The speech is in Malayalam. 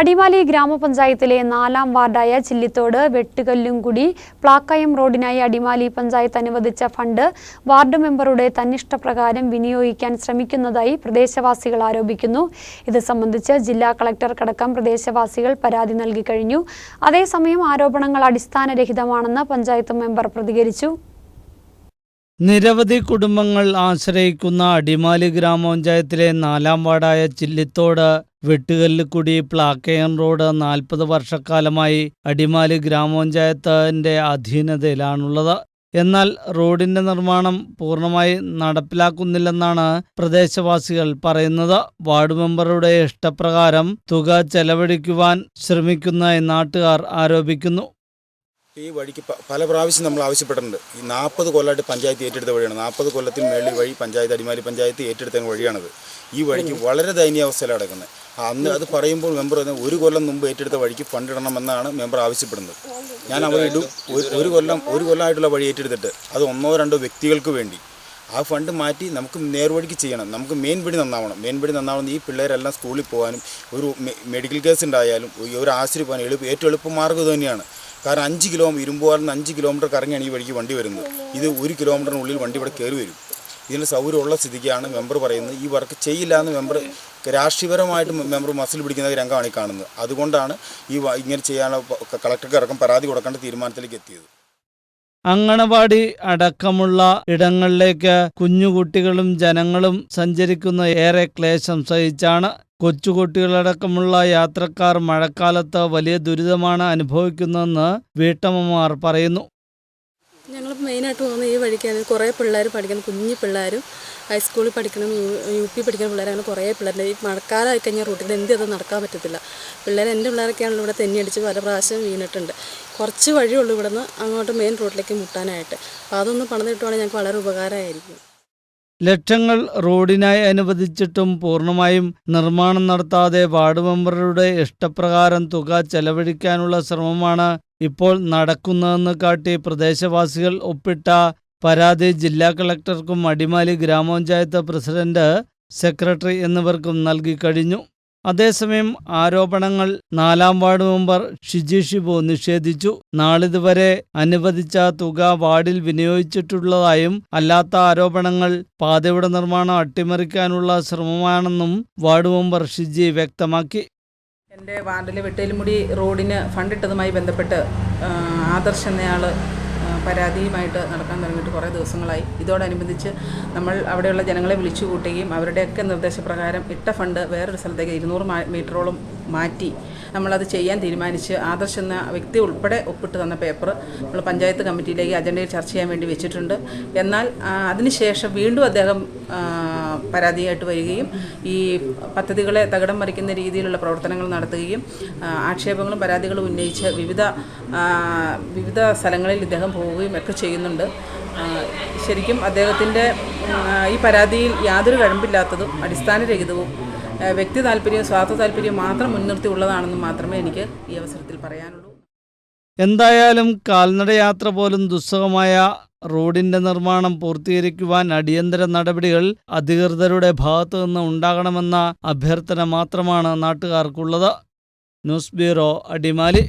അടിമാലി ഗ്രാമപഞ്ചായത്തിലെ നാലാം വാർഡായ ചില്ലിത്തോട് വെട്ടുകല്ലുംകുടി പ്ലാക്കയം റോഡിനായി അടിമാലി പഞ്ചായത്ത് അനുവദിച്ച ഫണ്ട് വാർഡ് മെമ്പറുടെ തന്നിഷ്ടപ്രകാരം വിനിയോഗിക്കാൻ ശ്രമിക്കുന്നതായി പ്രദേശവാസികൾ ആരോപിക്കുന്നു. ഇത് സംബന്ധിച്ച് ജില്ലാ കളക്ടർക്കടക്കം പ്രദേശവാസികൾ പരാതി നൽകിക്കഴിഞ്ഞു അതേസമയം ആരോപണങ്ങൾ അടിസ്ഥാനരഹിതമാണെന്ന് പഞ്ചായത്ത് മെമ്പർ പ്രതികരിച്ചു. നിരവധി കുടുംബങ്ങൾ ആശ്രയിക്കുന്ന അടിമാലി ഗ്രാമപഞ്ചായത്തിലെ നാലാം വാർഡായ ചില്ലിത്തോട് വെട്ടുകല്ലുകുടി പ്ലാക്കയൻ റോഡ് നാൽപ്പത് വർഷക്കാലമായി അടിമാലി ഗ്രാമപഞ്ചായത്തിന്റെ അധീനതയിലാണുള്ളത്. എന്നാൽ റോഡിന്റെ നിർമ്മാണം പൂർണമായി നടപ്പിലാക്കുന്നില്ലെന്നാണ് പ്രദേശവാസികൾ പറയുന്നത്. വാർഡ് മെമ്പറുടെ ഇഷ്ടപ്രകാരം തുക ചെലവഴിക്കുവാൻ ശ്രമിക്കുന്ന നാട്ടുകാർ ആരോപിക്കുന്നു. ഈ വഴിക്ക് പല പ്രാവശ്യം നമ്മൾ ആവശ്യപ്പെട്ടിട്ടുണ്ട്. ഈ നാൽപ്പത് കൊല്ലമായിട്ട് പഞ്ചായത്ത് ഏറ്റെടുത്ത വഴിയാണ്. നാൽപ്പത് കൊല്ലത്തിൽ മേളിൽ വഴി പഞ്ചായത്ത് അടിമാലി പഞ്ചായത്ത് ഏറ്റെടുത്ത വഴിയാണത്. ഈ വഴിക്ക് വളരെ ദയനീയാവസ്ഥയിലാണ് കിടക്കുന്നത് അന്ന് അത് പറയുമ്പോൾ മെമ്പർ ഒരു കൊല്ലം മുമ്പ് ഏറ്റെടുത്ത വഴിക്ക് ഫണ്ട് ഇടണമെന്നാണ് മെമ്പർ ആവശ്യപ്പെടുന്നത്. ഞാൻ അവിടെ ഇടും ഒരു- കൊല്ലം ഒരു കൊല്ലമായിട്ടുള്ള വഴി ഏറ്റെടുത്തിട്ട് അത് ഒന്നോ രണ്ടോ വ്യക്തികൾക്ക് വേണ്ടി ആ ഫണ്ട് മാറ്റി നമുക്ക് നേർവഴിക്ക് ചെയ്യണം. നമുക്ക് മെയിൻ പിടി നന്നാവണം. മെയിൻ പിടി നന്നാവണം. ഈ പിള്ളേരെല്ലാം സ്കൂളിൽ പോകാനും ഒരു മെഡിക്കൽ കേസ് ഉണ്ടായാലും ഒരു ആശുപത്രി പോകാനും എളുപ്പം ഏറ്റവും എളുപ്പ മാർഗം തന്നെയാണ് കാരണം അഞ്ച് കിലോ ഇരുമ്പുപാലിൽ നിന്ന് അഞ്ച് കിലോമീറ്റർ കറങ്ങിയാണ് ഈ വഴിക്ക് വണ്ടി വരുന്നത്. ഇത് ഒരു കിലോമീറ്ററിനുള്ളിൽ വണ്ടി ഇവിടെ കയറി വരും. ഇതിന് സൗകര്യമുള്ള സ്ഥിതിക്കാണ് മെമ്പർ പറയുന്നത്. ഈ വർക്ക് ചെയ്യില്ല എന്ന് മെമ്പർ രാഷ്ട്രീയപരമായിട്ട് മെമ്പർ മസിൽ പിടിക്കുന്ന രംഗമാണ് ഈ കാണുന്നത്. അതുകൊണ്ടാണ് ഈ ഇങ്ങനെ ചെയ്യാനുള്ള കളക്ടർക്ക് അടക്കം പരാതി കൊടുക്കേണ്ട തീരുമാനത്തിലേക്ക് എത്തിയത്. അങ്കണവാടി അടക്കമുള്ള ഇടങ്ങളിലേക്ക് കുഞ്ഞുകുട്ടികളും ജനങ്ങളും സഞ്ചരിക്കുന്ന ഏറെ ക്ലേശം സഹിച്ചാണ് കൊച്ചുകുട്ടികളടക്കമുള്ള യാത്രക്കാർ മഴക്കാലത്ത് വലിയ ദുരിതമാണ് അനുഭവിക്കുന്നതെന്ന് വീട്ടമ്മമാർ പറയുന്നു. ഞങ്ങൾ മെയിനായിട്ട് പോകുന്ന ഈ വഴിക്കാണ്. കുറേ പിള്ളേർ പഠിക്കുന്ന കുഞ്ഞു പിള്ളേരും ഹൈസ്കൂളിൽ പഠിക്കണം യു- പി പഠിക്കുന്ന പിള്ളേർ അങ്ങനെ കുറേ പിള്ളേരുണ്ട്. ഈ മഴക്കാലമായി കഴിഞ്ഞാൽ റൂട്ടിൽ എന്ത് ചെയ്തത് നടക്കാൻ പറ്റത്തില്ല. പിള്ളേർ എന്റെ പിള്ളേരൊക്കെയാണല്ലോ ഇവിടെ തെന്നി അടിച്ച് പല പ്രാവശ്യം വീണിട്ടുണ്ട്. കുറച്ച് വഴിയുള്ളൂ ഇവിടുന്ന് അങ്ങോട്ട് മെയിൻ റോഡിലേക്ക് മുട്ടാനായിട്ട്. അപ്പോൾ അതൊന്ന് പണിതിട്ടുവാണെങ്കിൽ ഞങ്ങൾക്ക് വളരെ ഉപകാരമായിരിക്കും. ലക്ഷങ്ങൾ റോഡിനായി അനുവദിച്ചിട്ടും പൂർണമായും നിർമ്മാണം നടത്താതെ വാർഡ് മെമ്പറുടെ ഇഷ്ടപ്രകാരം തുക ചെലവഴിക്കാനുള്ള ശ്രമമാണ് ഇപ്പോൾ നടക്കുന്നതെന്ന് കാട്ടി പ്രദേശവാസികൾ ഒപ്പിട്ട പരാതി ജില്ലാ കളക്ടർക്കും അടിമാലി ഗ്രാമപഞ്ചായത്ത് പ്രസിഡന്റ് സെക്രട്ടറി എന്നിവർക്കും നൽകി കഴിഞ്ഞു. അതേസമയം ആരോപണങ്ങൾ നാലാം വാർഡ് മെമ്പർ ഷിജി ഷിബു നിഷേധിച്ചു. നാളിതുവരെ അനുവദിച്ച തുക വാർഡിൽ വിനിയോഗിച്ചിട്ടുള്ളതായും അല്ലാത്ത ആരോപണങ്ങൾ പാതയുടെ നിർമ്മാണം അട്ടിമറിക്കാനുള്ള ശ്രമമാണെന്നും വാർഡ് മെമ്പർ ഷിജി വ്യക്തമാക്കി. എന്റെ വാർഡിലെ വെട്ടേലുമുടി റോഡിന് ഫണ്ടിട്ടതുമായി ബന്ധപ്പെട്ട് ആദർശ് എന്നയാൾ പരാതിയുമായിട്ട് നടക്കാൻ തുടങ്ങിയിട്ട് കുറേ ദിവസങ്ങളായി. ഇതോടനുബന്ധിച്ച് നമ്മൾ അവിടെയുള്ള ജനങ്ങളെ വിളിച്ചു കൂട്ടുകയും അവരുടെയൊക്കെ നിർദ്ദേശപ്രകാരം ഇട്ട ഫണ്ട് വേറൊരു സ്ഥലത്തേക്ക് ഇരുന്നൂറ് മീറ്ററോളം മാറ്റി. നമ്മളത് ചെയ്യാൻ തീരുമാനിച്ച് ആദർശ് എന്ന വ്യക്തി ഉൾപ്പെടെ ഒപ്പിട്ട് തന്ന പേപ്പർ നമ്മൾ പഞ്ചായത്ത് കമ്മിറ്റിയിലേക്ക് അജണ്ടയിൽ ചർച്ച ചെയ്യാൻ വേണ്ടി വെച്ചിട്ടുണ്ട്. എന്നാൽ അതിനുശേഷം വീണ്ടും അദ്ദേഹം പരാതിയായിട്ട് വരികയും ഈ പദ്ധതികളെ തകിടം മറിക്കുന്ന രീതിയിലുള്ള പ്രവർത്തനങ്ങൾ നടത്തുകയും ആക്ഷേപങ്ങളും പരാതികളും ഉന്നയിച്ച് വിവിധ വിവിധ സ്ഥലങ്ങളിൽ ഇദ്ദേഹം പോവുകയും ഒക്കെ ചെയ്യുന്നുണ്ട്. ശരിക്കും അദ്ദേഹത്തിന്റെ ഈ പരാതിയിൽ യാതൊരു കഴമ്പില്ലാത്തതും അടിസ്ഥാനരഹിതവും വ്യക്തി താല്പര്യവും സ്വാർത്ഥ താല്പര്യവും മാത്രം മുൻനിർത്തി ഉള്ളതാണെന്ന് മാത്രമേ എനിക്ക് ഈ അവസരത്തിൽ പറയാനുള്ളൂ. എന്തായാലും കാൽനട യാത്ര പോലും ദുസ്സഹമായ റോഡിന്റെ നിർമ്മാണം പൂർത്തീകരിക്കുവാൻ അടിയന്തര നടപടികൾ അധികൃതരുടെ ഭാഗത്തു നിന്ന് ഉണ്ടാകണമെന്ന അഭ്യർത്ഥന മാത്രമാണ് നാട്ടുകാർക്കുള്ളത്. News bureau Adimali.